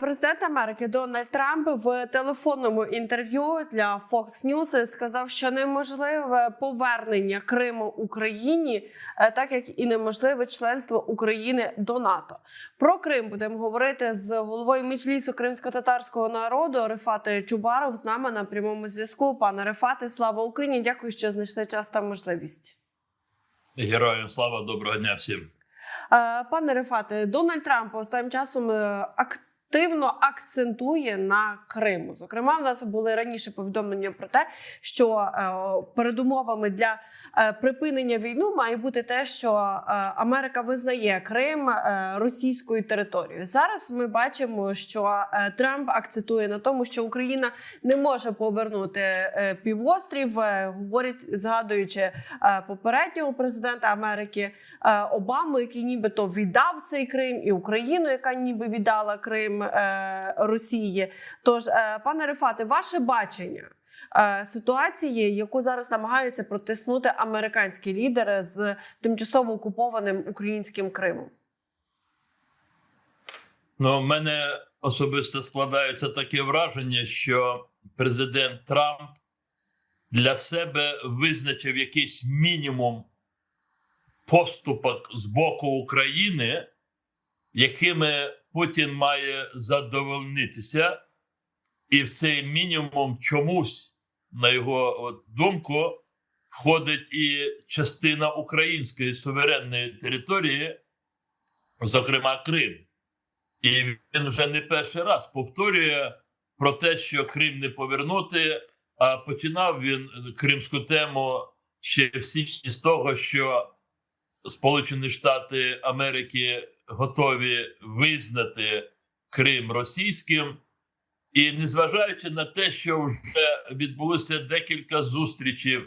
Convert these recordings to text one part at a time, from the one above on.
Президент Америки Дональд Трамп в телефонному інтерв'ю для Fox News сказав, що неможливе повернення Криму Україні, е, так як і неможливе членство України до НАТО. Про Крим будемо говорити з головою Міжлісу кримсько-татарського народу Рефати Чубаров. З нами на прямому зв'язку. Пане Рефати, слава Україні! Дякую, що знайшли час та можливість. Героям слава доброго дня всім. Е, Пане Рефате, Дональд Трамп останнім часом е, активно акцентує на Криму. Зокрема, в нас були раніше повідомлення про те, що е, передумовами для е, припинення війни має бути те, що е, Америка визнає Крим російською територією. Зараз ми бачимо, що Трамп акцентує на тому, що Україна не може повернути півострів, говорить, згадуючи попереднього президента Америки Обаму, який нібито віддав цей Крим, і Україну, яка ніби віддала Крим е, Росії. Тож, е, пане Рефате, ваше бачення. е, Ситуації, яку зараз намагаються протиснути американські лідери з тимчасово окупованим українським Кримом. Ну, в мене особисто складається таке враження, що президент Трамп для себе визначив якийсь мінімум поступок з боку України, якими Путін має задовольнитися, і в цей мінімум чомусь, на його думку, входить і частина української суверенної території, зокрема Крим. І він вже не перший раз повторює про те, що Крим не повернути. А починав він кримську тему ще в січні з того, що Сполучені Штати Америки готові визнати Крим російським. І незважаючи на те, що вже відбулося декілька зустрічей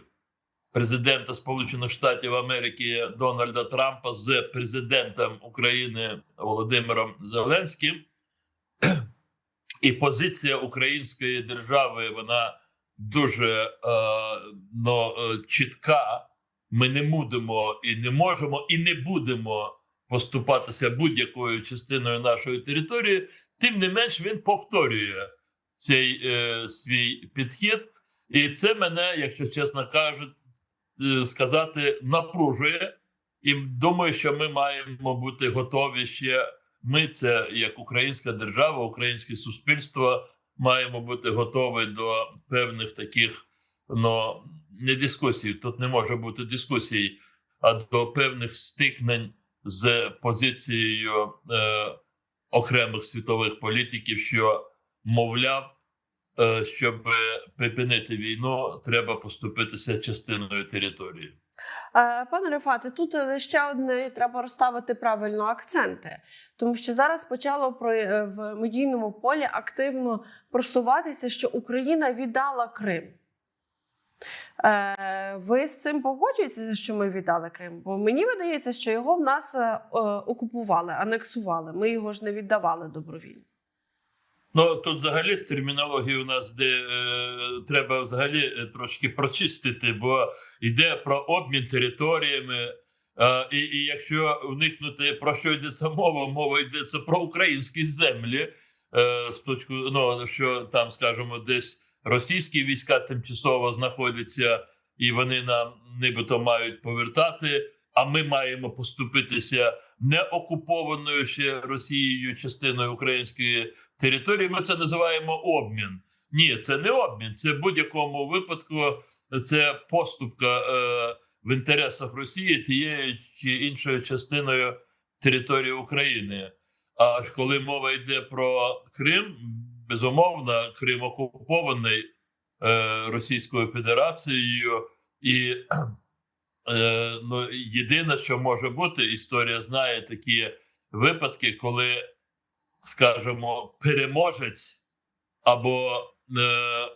президента Сполучених Штатів Америки Дональда Трампа з президентом України Володимиром Зеленським, і позиція української держави вона дуже е, ну, е, чітка. Ми не будемо і не можемо, і не будемо поступатися будь-якою частиною нашої території. Тим не менш, він повторює цей е, свій підхід, і це мене, якщо чесно кажуть, е, сказати, напружує. І думаю, що ми маємо бути готові ще. Ми, це як українська держава, українське суспільство, маємо бути готові до певних таких ну, не дискусій. Тут не може бути дискусій, а до певних стихнень з позицією е, окремих світових політиків, що мовляв, е, щоб припинити війну, треба поступитися частиною території. Е, Пане Рефате, тут е, ще одне треба розставити правильно акценти, тому що зараз почало е, в медійному полі активно просуватися, що Україна віддала Крим. Е, Ви з цим погоджуєтеся, що ми віддали Крим? Бо мені видається, що його в нас е, е, окупували, анексували. Ми його ж не віддавали добровільно. Ну тут взагалі з термінологією у нас де е, треба взагалі трошки прочистити, бо йде про обмін територіями. Е, і, і якщо уникнути про що йдеться мова, мова йдеться про українські землі, е, з точки, ну що там, скажімо, десь російські війська тимчасово знаходяться, і вони нам нібито мають повертати. А ми маємо поступитися не окупованою ще Росією частиною української території. Ми це називаємо обмін. Ні, це не обмін. Це в будь-якому випадку це поступка е, в інтересах Росії тією чи іншою частиною території України. А коли мова йде про Крим, безумовно, Крим окупований е, Російською Федерацією, і е, ну, єдине, що може бути, історія знає такі випадки, коли, скажімо, переможець або е, е,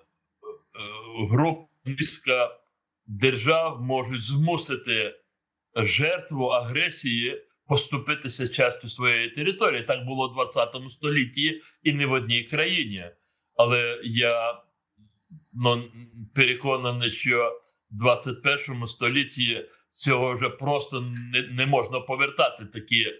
група низка держав можуть змусити жертву агресії поступитися частю своєї території. Так було в 20 столітті і не в одній країні. Але я ну, переконаний, що в 21 столітті цього вже просто не, не можна повертати такі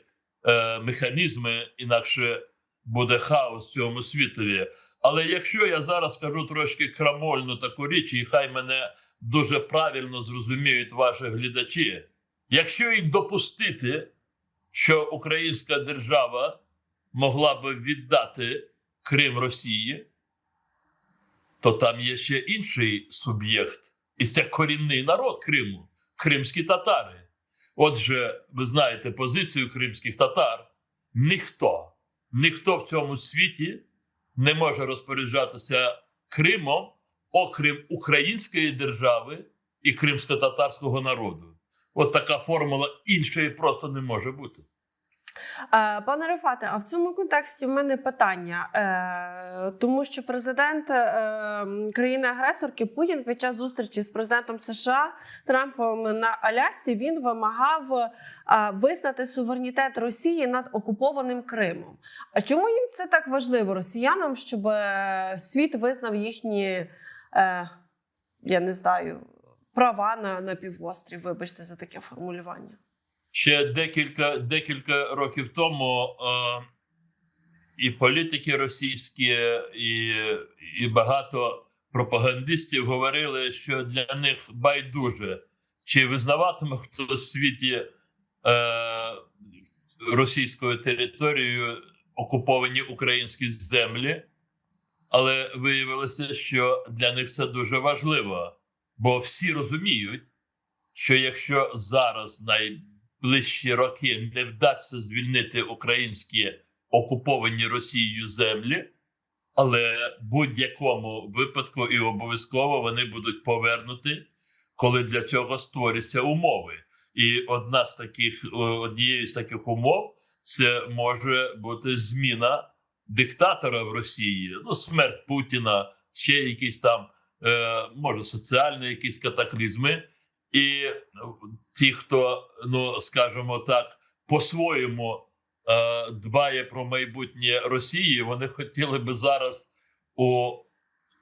е, механізми, інакше буде хаос в цьому світові. Але якщо я зараз скажу трошки крамольну таку річ, і хай мене дуже правильно зрозуміють ваші глядачі, якщо і допустити, що українська держава могла би віддати Крим Росії, то там є ще інший суб'єкт, і це корінний народ Криму, кримські татари. Отже, ви знаєте позицію кримських татар. Ніхто, ніхто в цьому світі не може розпоряджатися Кримом, окрім української держави і кримсько-татарського народу. От така формула іншої просто не може бути. Е, Пане Рефате, а в цьому контексті в мене питання, е, тому що президент е, країни-агресорки Путін під час зустрічі з президентом США Трампом на Алясці він вимагав визнати суверенітет Росії над окупованим Кримом. А чому їм це так важливо росіянам, щоб світ визнав їхні, я не знаю, права на, на півострів? Вибачте за таке формулювання. Ще декілька, декілька років тому е, і політики російські, і, і багато пропагандистів говорили, що для них байдуже, чи визнаватиме хто в світі е, російською територією окуповані українські землі. Але виявилося, що для них це дуже важливо, бо всі розуміють, що якщо зараз найближчі роки не вдасться звільнити українські окуповані Росією землі, але в будь-якому випадку і обов'язково вони будуть повернуті, коли для цього створяться умови. І одна з таких однією з таких умов це може бути зміна диктатора в Росії, ну смерть Путіна, ще якісь там, е, може, соціальні якісь катаклізми. І ті, хто, ну скажімо так, по-своєму е, дбає про майбутнє Росії, вони хотіли би зараз у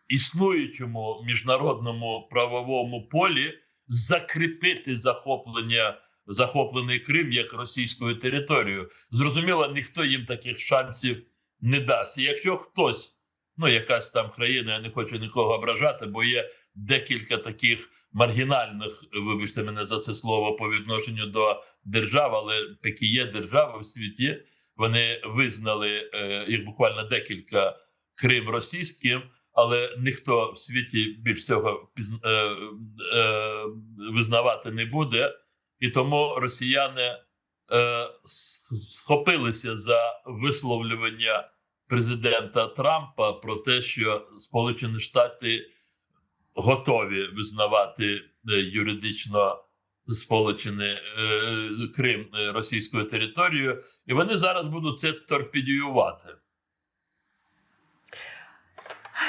існуючому міжнародному правовому полі закріпити захоплення захоплений Крим як російською територією. Зрозуміло, ніхто їм таких шансів не дасть. І якщо хтось, ну якась там країна, я не хочу нікого ображати, бо є декілька таких маргінальних, вибачте мене за це слово по відношенню до держав, але такі є держави в світі. Вони визнали е, їх буквально декілька Крим російським, але ніхто в світі більш цього е, е, визнавати не буде. І тому росіяни е, схопилися за висловлювання президента Трампа про те, що Сполучені Штати готові визнавати е, юридично сполучений е, Крим е, російською територією, і вони зараз будуть це торпедіювати.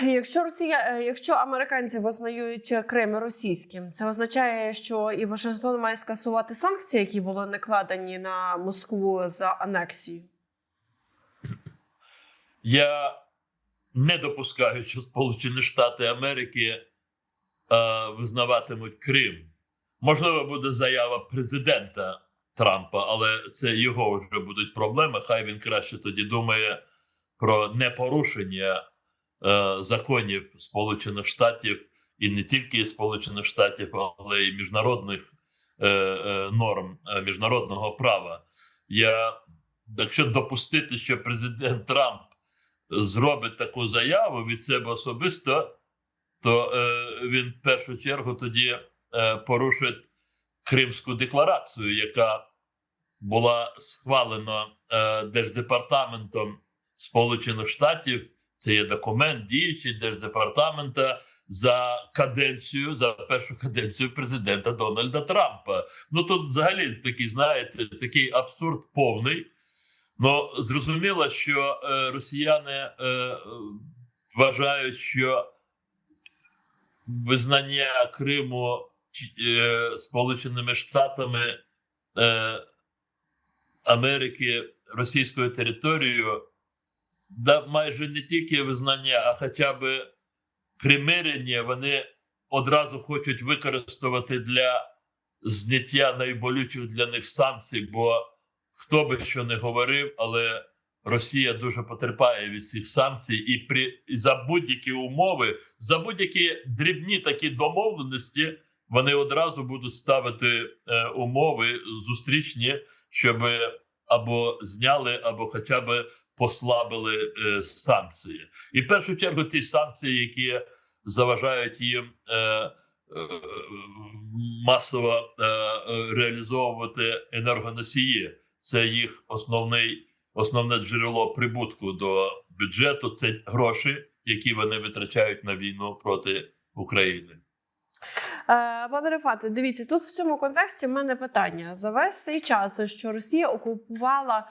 Якщо Росія, якщо американці визнають Крим російським, це означає, що і Вашингтон має скасувати санкції, які були накладені на Москву за анексію. Я не допускаю, що Сполучені Штати Америки е, визнаватимуть Крим. Можливо, буде заява президента Трампа, але це його вже будуть проблеми. Хай він краще тоді думає про непорушення е, законів Сполучених Штатів і не тільки Сполучених Штатів, але й міжнародних е, е, норм е, міжнародного права. Я, якщо допустити, що президент Трамп зробить таку заяву від себе особисто, то е, він в першу чергу тоді е, порушить Кримську декларацію, яка була схвалена е, Держдепартаментом Сполучених Штатів. Це є документ діючий Держдепартамента за каденцію, за першу каденцію президента Дональда Трампа. Ну тут взагалі такий, знаєте, такий абсурд повний. Ну, зрозуміло, що е, росіяни е, вважають, що визнання Криму е, Сполученими Штатами е, Америки російською територією, да майже не тільки визнання, а хоча б примирення вони одразу хочуть використовувати для зняття найболючіших для них санкцій, бо хто би що не говорив, але Росія дуже потерпає від цих санкцій, і при і за будь-які умови, за будь-які дрібні такі домовленості, вони одразу будуть ставити е, умови зустрічні, щоб або зняли, або хоча б послабили е, санкції. І в першу чергу ті санкції, які заважають їм е, е, масово е, реалізовувати енергоносії. Це їх основний, основне джерело прибутку до бюджету. Це гроші, які вони витрачають на війну проти України. Е, Пане Рефате, дивіться, тут в цьому контексті в мене питання. За весь цей час, що Росія окупувала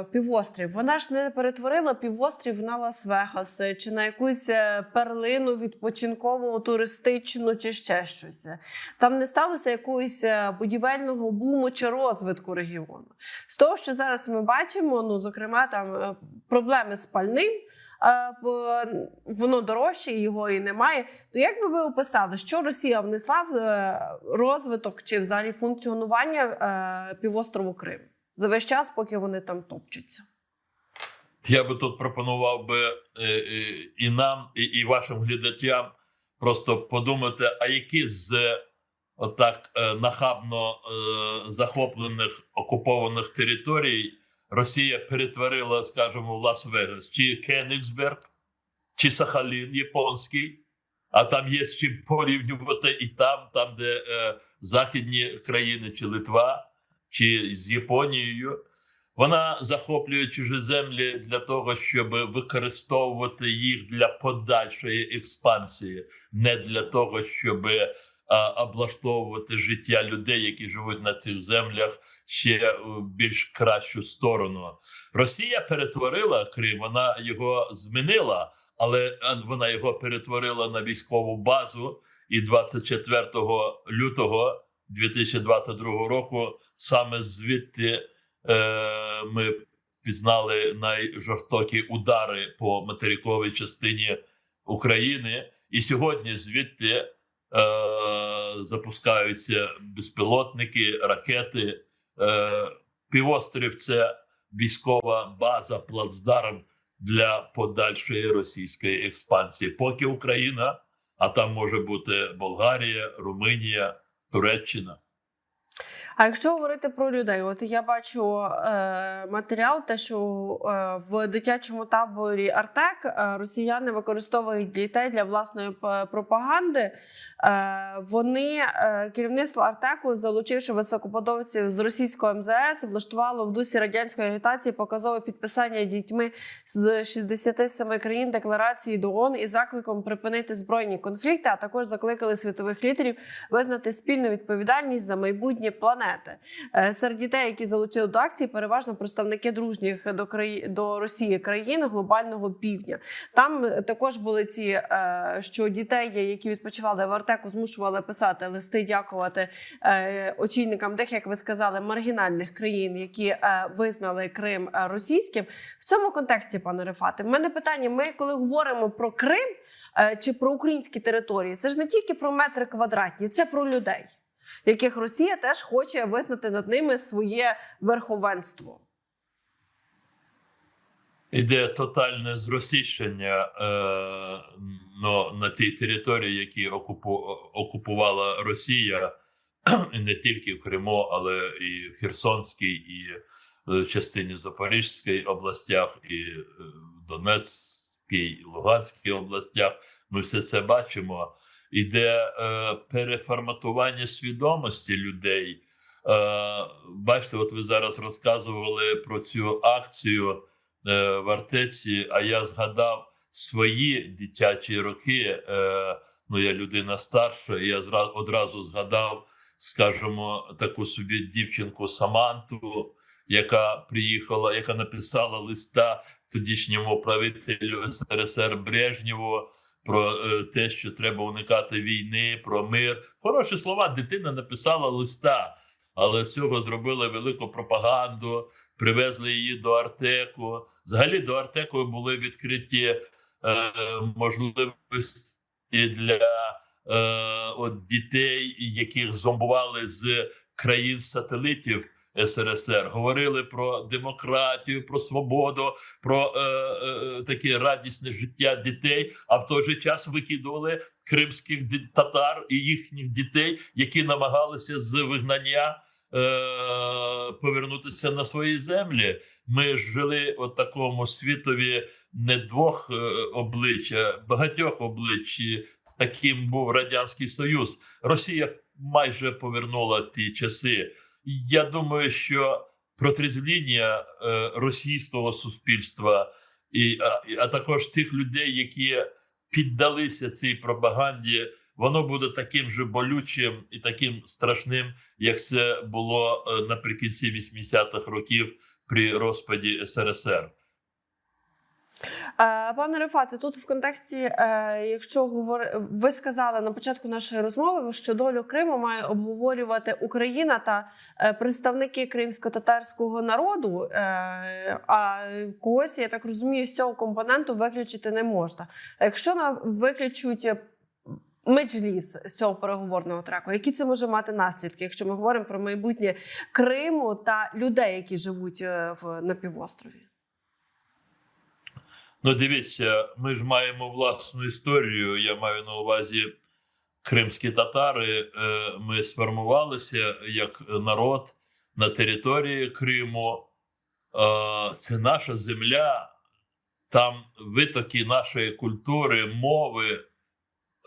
е, півострів, вона ж не перетворила півострів на Лас-Вегас чи на якусь е, перлину відпочинкову, туристичну чи ще щось. Там не сталося якогось будівельного буму чи розвитку регіону. З того, що зараз ми бачимо, ну зокрема, там проблеми з пальним. Воно дорожче, його і немає. То як би ви описали, що Росія внесла в е, розвиток чи взагалі функціонування е, півострову Крим за весь час, поки вони там топчуться? Я би тут пропонував би е, і нам, і, вашим глядачам просто подумати, а які з отак нахабно захоплених окупованих територій Росія перетворила, скажімо, Лас-Вегас, чи Кенігсберг, чи Сахалін японський, а там є з чим порівнювати. І там, там, де е, західні країни, чи Литва, чи з Японією. Вона захоплює чужі землі для того, щоб використовувати їх для подальшої експансії, не для того, щоб облаштовувати життя людей, які живуть на цих землях, ще в більш кращу сторону. Росія перетворила Крим, вона його змінила, але вона його перетворила на військову базу. І 24 лютого 2022 року саме звідти е, ми пізнали найжорстокі удари по материковій частині України, і сьогодні звідти е, запускаються безпілотники, ракети. Е, півострів це військова база, плацдарм для подальшої російської експансії. Поки Україна, а там може бути Болгарія, Румунія, Туреччина. А якщо говорити про людей, от я бачу е, матеріал, те, що е, в дитячому таборі Артек е, росіяни використовують дітей для власної пропаганди. Е, вони е, керівництво Артеку, залучивши високоподовців з російського МЗС, влаштувало в дусі радянської агітації показове підписання дітьми з 67 країн декларації до ООН із закликом припинити збройні конфлікти, а також закликали світових лідерів визнати спільну відповідальність за майбутнє планети. Е, Серед дітей, які залучили до акції, переважно представники дружніх до краї... до Росії країн глобального півдня. Там е, також були ці, е, що дітей, які відпочивали в Артеку, змушували писати листи, дякувати очільникам тих, як ви сказали, маргінальних країн, які визнали Крим російським. В цьому контексті, пане Рефате, в мене питання: ми коли говоримо про Крим чи про українські території, це ж не тільки про метри квадратні, це про людей, яких Росія теж хоче визнати над ними своє верховенство. Іде тотальне зросійщення е, но, на тій території, які окупу, окупувала Росія, і не тільки в Криму, але і в Херсонській, і в частині Запорізької областях, і е, в Донецькій, і Луганській областях. Ми все це бачимо. Іде е, переформатування свідомості людей. Е, бачите, от ви зараз розказували про цю акцію е, в Артеці, а я згадав свої дитячі роки. Е, ну, я людина старша, і я одразу згадав, скажімо, таку собі дівчинку Саманту, яка приїхала, яка написала листа тодішньому правителю СРСР Брежнєву про е, те, що треба уникати війни, про мир. Хороші слова, дитина написала листа. Але з цього зробили велику пропаганду, привезли її до Артеку. Взагалі до Артеку були відкриті е, можливості для е, от дітей, яких зомбували з країн-сателитів СРСР. Говорили про демократію, про свободу, про е, е, таке радісне життя дітей, а в той же час викидували кримських татар і їхніх дітей, які намагалися з вигнання. е, Повернутися на свої землі. Ми жили у такому світові не двох е, облич, а багатьох облич. Таким був радянський союз. Росія майже повернула ті часи. Я думаю, що протрезвління е, російського суспільства, і, а, також тих людей, які піддалися цій пропаганді, воно буде таким же болючим і таким страшним, як це було е, наприкінці 80-х років при розпаді СРСР. Е, Пане Рефате, тут в контексті, е, якщо говор... ви сказали на початку нашої розмови, що долю Криму має обговорювати Україна та е, представники кримсько-татарського народу, а когось, я так розумію, з цього компоненту виключити не можна. Якщо на виключуть Меджліс з цього переговорного треку, які це може мати наслідки, якщо ми говоримо про майбутнє Криму та людей, які живуть на півострові? Ну, дивіться, ми ж маємо власну історію. Я маю на увазі кримські татари. Е, Ми сформувалися як народ на території Криму. Е, Це наша земля, там витоки нашої культури, мови,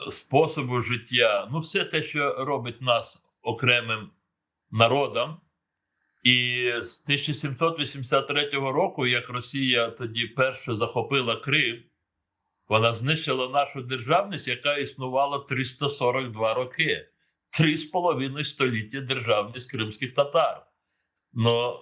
способу життя. Ну, все те, що робить нас окремим народом. І з 1783 року, як Росія тоді перше захопила Крим, вона знищила нашу державність, яка існувала 342 роки. Три з половиною століття державність кримських татар. Ну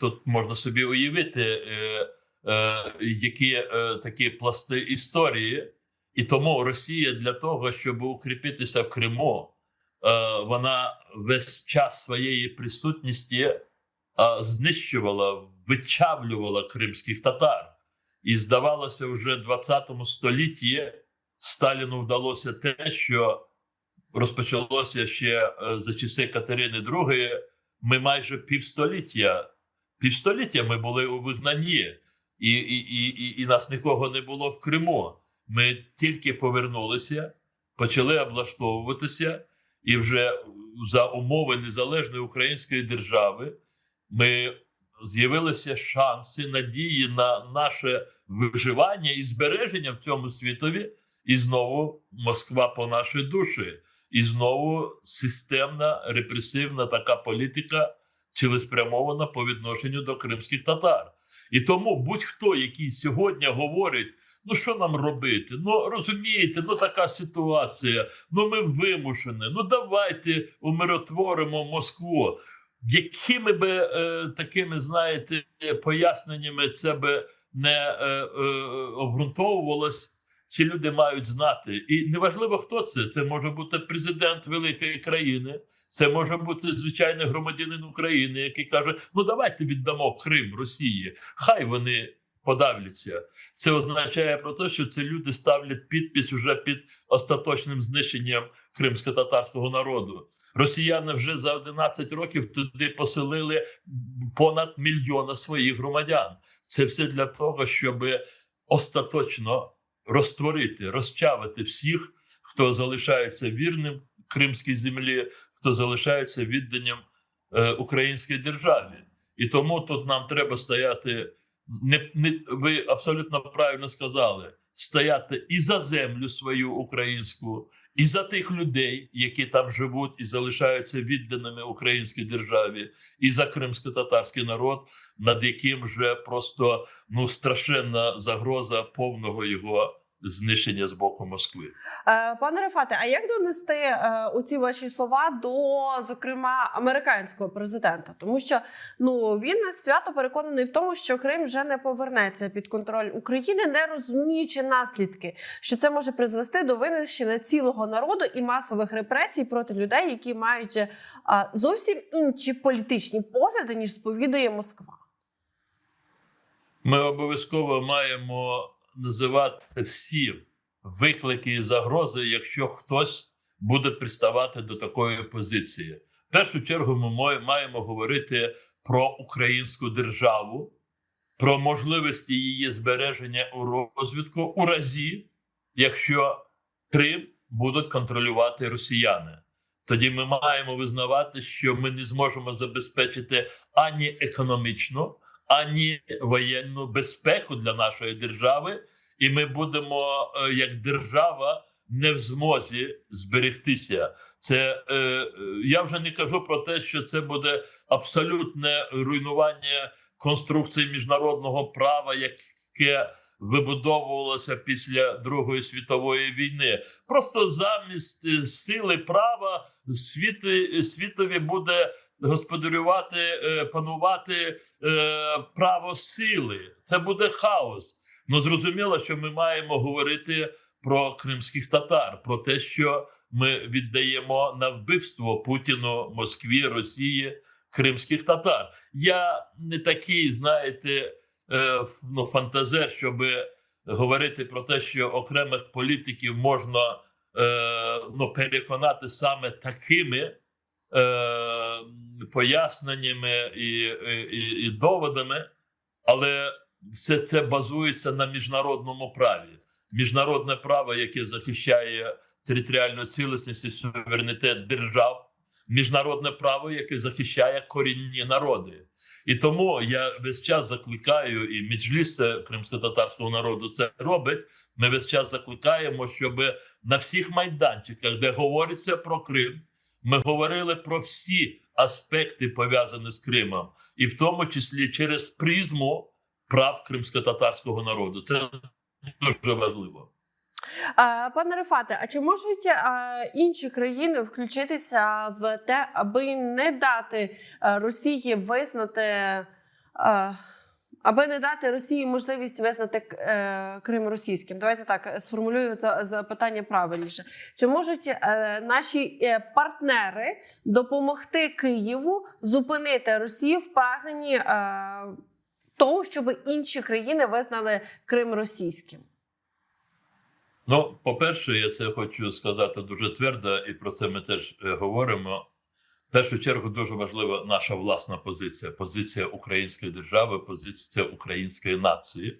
тут можна собі уявити, е, е, які е, такі пласти історії. І тому Росія для того, щоб укріпитися в Криму, е, вона весь час своєї присутності знищувала, вичавлювала кримських татар. І здавалося, вже в 20 столітті Сталіну вдалося те, що розпочалося ще е, за часи Катерини II. Ми майже півстоліття, півстоліття ми були у вигнанні, і, і, і, і, і нас нікого не було в Криму. Ми тільки повернулися, почали облаштовуватися, і вже за умови незалежної української держави ми з'явилися шанси, надії на наше виживання і збереження в цьому світові, і знову Москва по нашій душі, і знову системна репресивна така політика цілеспрямована по відношенню до кримських татар. І тому будь-хто, який сьогодні говорить, ну що нам робити? Ну розумієте, ну така ситуація, ну ми вимушені, ну давайте умиротворимо Москву якими би е, такими, знаєте, поясненнями це би не е, е, обґрунтовувалось, ці люди мають знати. І неважливо, хто це. Це може бути президент великої країни, це може бути звичайний громадянин України, який каже: ну давайте віддамо Крим Росії, хай вони подавляться. Це означає про те, що ці люди ставлять підпис уже під остаточним знищенням кримсько-татарського народу. Росіяни вже за 11 років туди поселили понад мільйона своїх громадян. Це все для того, щоб остаточно розтворити, розчавити всіх, хто залишається вірним кримській землі, хто залишається відданням е, українській державі. І тому тут нам треба стояти. Не, не ви абсолютно правильно сказали: стояти і за землю свою українську, і за тих людей, які там живуть і залишаються відданими українській державі, і за кримсько-татарський народ, над яким вже просто ну страшенна загроза повного його знищення з боку Москви. Е, Пане Рефате, а як донести е, оці ваші слова до, зокрема, американського президента? Тому що ну він свято переконаний в тому, що Крим вже не повернеться під контроль України, не розуміючи наслідки, що це може призвести до винищення цілого народу і масових репресій проти людей, які мають е, зовсім інші політичні погляди ніж сповідує Москва. Ми обов'язково маємо називати всі виклики і загрози, якщо хтось буде приставати до такої позиції. В першу чергу ми маємо говорити про українську державу, про можливості її збереження у розвитку у разі, якщо Крим будуть контролювати росіяни. Тоді ми маємо визнавати, що ми не зможемо забезпечити ані економічну, ані воєнну безпеку для нашої держави, і ми будемо е, як держава не в змозі зберегтися. Це е, я вже не кажу про те, що це буде абсолютне руйнування конструкції міжнародного права, яке вибудовувалося після Другої світової війни. Просто замість е, сили права світи, світові буде господарювати, е, панувати е, право сили. Це буде хаос. Ну зрозуміло, що ми маємо говорити про кримських татар, про те, що ми віддаємо на вбивство Путіну, Москві, Росії, кримських татар. Я не такий, знаєте, е, ну, фантазер, щоб говорити про те, що окремих політиків можна ну, переконати саме такими поясненнями і, і, і доводами, але все це базується на міжнародному праві. Міжнародне право, яке захищає територіальну цілісність і суверенітет держав, міжнародне право, яке захищає корінні народи. І тому я весь час закликаю, і Меджліс кримсько-татарського народу це робить. Ми весь час закликаємо, щоб на всіх майданчиках, де говориться про Крим, ми говорили про всі аспекти пов'язані з Кримом, і в тому числі через призму прав кримсько-татарського народу. Це дуже важливо. Пане Рефате, а чи можуть інші країни включитися в те, аби не дати Росії визнати, а, аби не дати Росії можливість визнати е, Крим російським? Давайте так сформулюю за- запитання правильніше. Чи можуть е, наші е, партнери допомогти Києву зупинити Росію в прагненні е, того, щоб інші країни визнали Крим російським? Ну, по-перше, я це хочу сказати дуже твердо, і про це ми теж е, говоримо. В першу чергу дуже важлива наша власна позиція, позиція української держави, позиція української нації.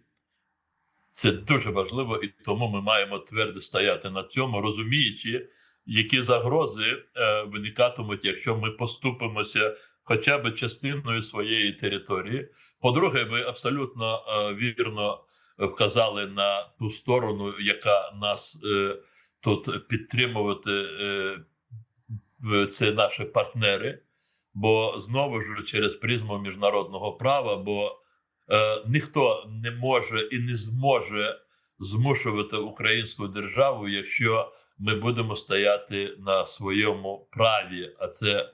Це дуже важливо, і тому ми маємо твердо стояти на цьому, розуміючи, які загрози е, виникатимуть, якщо ми поступимося хоча б частиною своєї території. По-друге, ви абсолютно е, вірно вказали на ту сторону, яка нас е, тут підтримувати. Е, це наші партнери, бо знову ж через призму міжнародного права, бо е, ніхто не може і не зможе змушувати українську державу, якщо ми будемо стояти на своєму праві, а це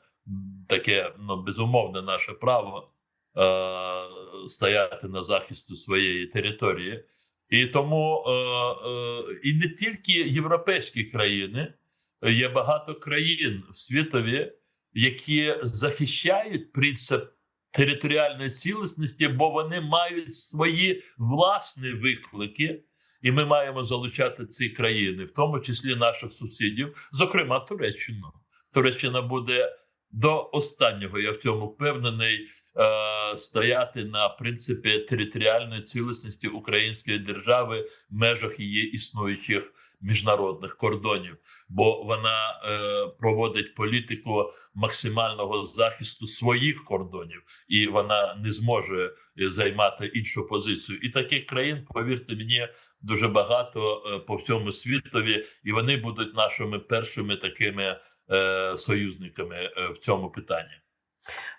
таке ну, безумовне наше право е, стояти на захисту своєї території. І тому е, е, і не тільки європейські країни, є багато країн в світові, які захищають принцип територіальної цілісності, бо вони мають свої власні виклики, і ми маємо залучати ці країни, в тому числі наших сусідів, зокрема Туреччину. Туреччина буде до останнього, я в цьому впевнений, е, стояти на принципі територіальної цілісності української держави в межах її існуючих міжнародних кордонів, бо вона е, проводить політику максимального захисту своїх кордонів, і вона не зможе е, займати іншу позицію. І таких країн, повірте мені, дуже багато е, по всьому світові, і вони будуть нашими першими такими е, союзниками е, в цьому питанні.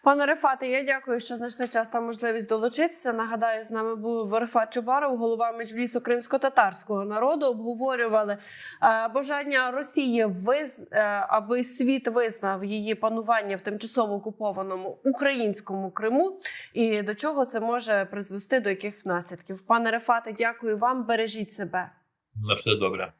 Пане Рефате, я дякую, що знайшли час та можливість долучитися. Нагадаю, з нами був Рефат Чубаров, голова Меджлісу кримсько-татарського народу. Обговорювали е, бажання Росії виз... е, аби світ визнав її панування в тимчасово окупованому українському Криму, і до чого це може призвести до яких наслідків. Пане Рефате, дякую вам. Бережіть себе. На все добре.